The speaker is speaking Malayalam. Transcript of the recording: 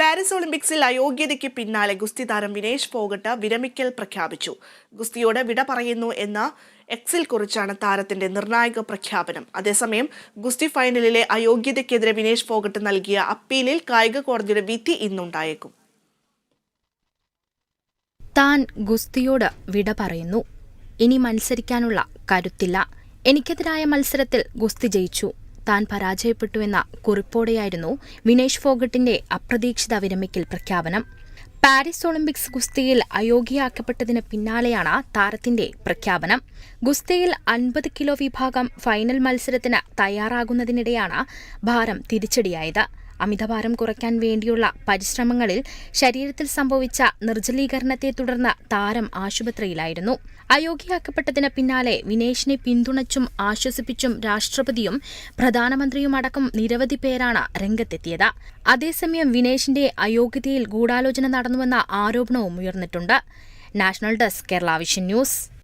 പാരീസ് ഒളിമ്പിക്സിൽ അയോഗ്യതയ്ക്ക് പിന്നാലെ ഗുസ്തി താരം വിനേഷ് ഫോഗട്ട് വിരമിക്കൽ പ്രഖ്യാപിച്ചു. ഗുസ്തിയോട് വിട പറയുന്നു എന്ന എക്സിൽ കുറിച്ചാണ് താരത്തിന്റെ നിർണായക പ്രഖ്യാപനം. അതേസമയം ഗുസ്തി ഫൈനലിലെ അയോഗ്യതയ്ക്കെതിരെ വിനേഷ് ഫോഗട്ട് നൽകിയ അപ്പീലിൽ കായിക കോടതിയുടെ വിധി ഇന്നുണ്ടായേക്കും. താൻ ഗുസ്തിയോട് വിട പറയുന്നു. ഇനി മത്സരിക്കാനുള്ള കരുത്തില്ല. എനിക്കെതിരായ മത്സരത്തിൽ ഗുസ്തി ജയിച്ചു. താൻ പരാജയപ്പെട്ടുവെന്ന കുറിപ്പോടെയായിരുന്നു വിനേഷ് ഫോഗട്ടിന്റെ അപ്രതീക്ഷിത വിരമിക്കൽ പ്രഖ്യാപനം. പാരീസ് ഒളിമ്പിക്സ് ഗുസ്തിയിൽ അയോഗ്യയാക്കപ്പെട്ടതിന് പിന്നാലെയാണ് താരത്തിന്റെ പ്രഖ്യാപനം. ഗുസ്തിയിൽ അൻപത് കിലോ വിഭാഗം ഫൈനൽ മത്സരത്തിന് തയ്യാറാകുന്നതിനിടെയാണ് ഭാരം തിരിച്ചടിയായത്. അമിതഭാരം കുറയ്ക്കാൻ വേണ്ടിയുള്ള പരിശ്രമങ്ങളിൽ ശരീരത്തിൽ സംഭവിച്ച നിർജലീകരണത്തെ തുടർന്ന് താരം ആശുപത്രിയിലായിരുന്നു. അയോഗ്യയാക്കപ്പെട്ടതിന് പിന്നാലെ വിനേഷിനെ പിന്തുണച്ചും ആശ്വസിപ്പിച്ചും രാഷ്ട്രപതിയും പ്രധാനമന്ത്രിയുമടക്കം നിരവധി പേരാണ് രംഗത്തെത്തിയത്. അതേസമയം വിനേഷിന്റെ അയോഗ്യതയിൽ ഗൂഢാലോചന നടന്നുവെന്ന ആരോപണവും ഉയർന്നിട്ടുണ്ട്. National desk Kerala vision news.